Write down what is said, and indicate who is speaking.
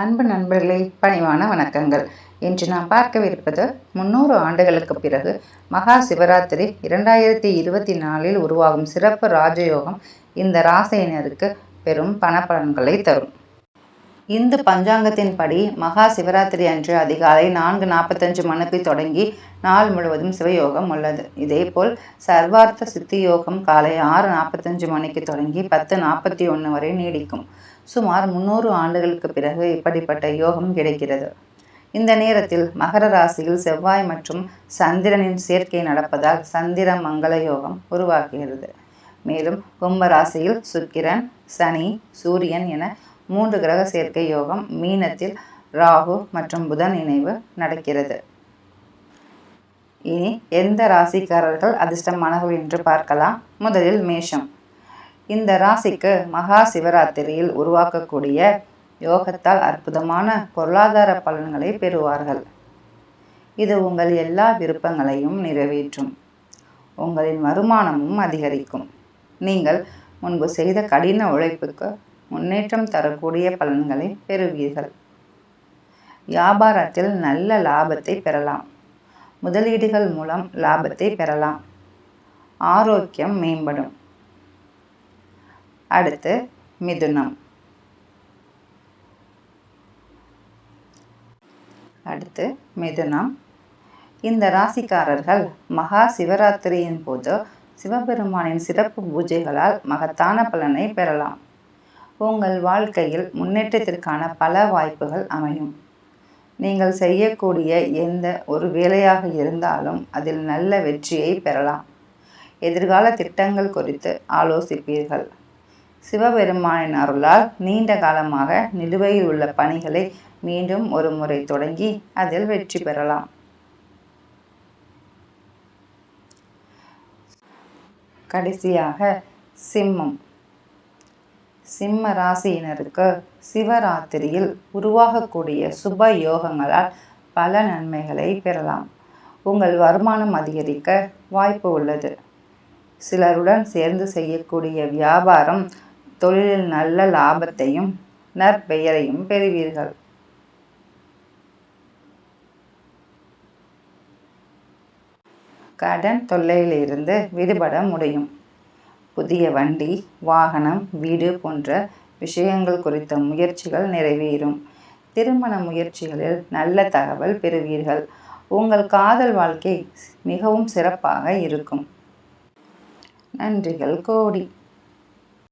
Speaker 1: அன்பு நண்பர்களே பணிவான வணக்கங்கள். இன்று நாம் பார்க்கவிருப்பது முன்னூறு ஆண்டுகளுக்கு பிறகு மகா சிவராத்திரி இரண்டாயிரத்தி இருபத்தி நாலில் உருவாகும் சிறப்பு ராஜயோகம் இந்த ராசியினருக்கு பெரும் பணப்பலன்களை தரும். இந்து பஞ்சாங்கத்தின்படி மகா சிவராத்திரி அன்று அதிகாலை நான்கு நாற்பத்தஞ்சு மணிக்கு தொடங்கி நாள் முழுவதும் சிவயோகம் உள்ளது. இதேபோல் சர்வார்த்த சித்தி யோகம் காலை ஆறு நாற்பத்தஞ்சு மணிக்கு தொடங்கி பத்து நாற்பத்தி ஒன்று வரை நீடிக்கும். சுமார் முன்னூறு ஆண்டுகளுக்கு பிறகு இப்படிப்பட்ட யோகம் கிடைக்கிறது. இந்த நேரத்தில் மகர ராசியில் செவ்வாய் மற்றும் சந்திரனின் சேர்க்கை நடப்பதால் சந்திர மங்கள யோகம் உருவாக்குகிறது மேலும் கும்ப ராசியில் சுக்கிரன் சனி சூரியன் என மூன்று கிரக சேர்க்கை யோகம் மீனத்தில் ராகு மற்றும் புதன் இணைவு நடக்கிறது. இனி எந்த ராசிக்காரர்கள் அதிர்ஷ்டமானவர்கள் என்று பார்க்கலாம். முதலில் மேஷம். இந்த ராசிக்கு மகா சிவராத்திரியில் உருவாக்கக்கூடிய யோகத்தால் அற்புதமான பொருளாதார பலன்களை பெறுவார்கள். இது உங்கள் எல்லா விருப்பங்களையும் நிறைவேற்றும். உங்களின் வருமானமும் அதிகரிக்கும். நீங்கள் முன்பு செய்த கடின உழைப்புக்கு முன்னேற்றம் தரக்கூடிய பலன்களை பெறுவீர்கள். வியாபாரத்தில் நல்ல லாபத்தை பெறலாம். முதலீடுகள் மூலம் லாபத்தை பெறலாம். ஆரோக்கியம் மேம்படும். அடுத்து மிதுனம். அடுத்து மிதுனம். இந்த ராசிக்காரர்கள் மகா சிவராத்திரியின் போது சிவபெருமானின் சிறப்பு பூஜைகளால் மகத்தான பலனை பெறலாம். உங்கள் வாழ்க்கையில் முன்னேற்றத்திற்கான பல வாய்ப்புகள் அமையும். நீங்கள் செய்யக்கூடிய எந்த ஒரு வேலையாக இருந்தாலும் அதில் நல்ல வெற்றியை பெறலாம். எதிர்கால திட்டங்கள் குறித்து ஆலோசிப்பீர்கள். சிவபெருமானின் அருளால் நீண்ட காலமாக நிலுவையில் உள்ள பணிகளை மீண்டும் ஒரு முறை தொடங்கி அதில் வெற்றி பெறலாம். கடைசியாக சிம்மம். சிம்ம ராசியினருக்கு சிவராத்திரியில் உருவாகக்கூடிய சுப யோகங்களால் பல நன்மைகளை பெறலாம். உங்கள் வருமானம் அதிகரிக்க வாய்ப்பு உள்ளது. சிலருடன் சேர்ந்து செய்யக்கூடிய வியாபாரம் தொழிலில் நல்ல லாபத்தையும் நற்பெயரையும் பெறுவீர்கள். கடன் தொல்லையிலிருந்து விடுபட முடியும். புதிய வண்டி வாகனம் வீடு போன்ற விஷயங்கள் குறித்த முயற்சிகள் நிறைவேறும். திருமண முயற்சிகளில் நல்ல தகவல் பெறுவீர்கள். உங்கள் காதல் வாழ்க்கை மிகவும் சிறப்பாக இருக்கும். நன்றிகள் கோடி.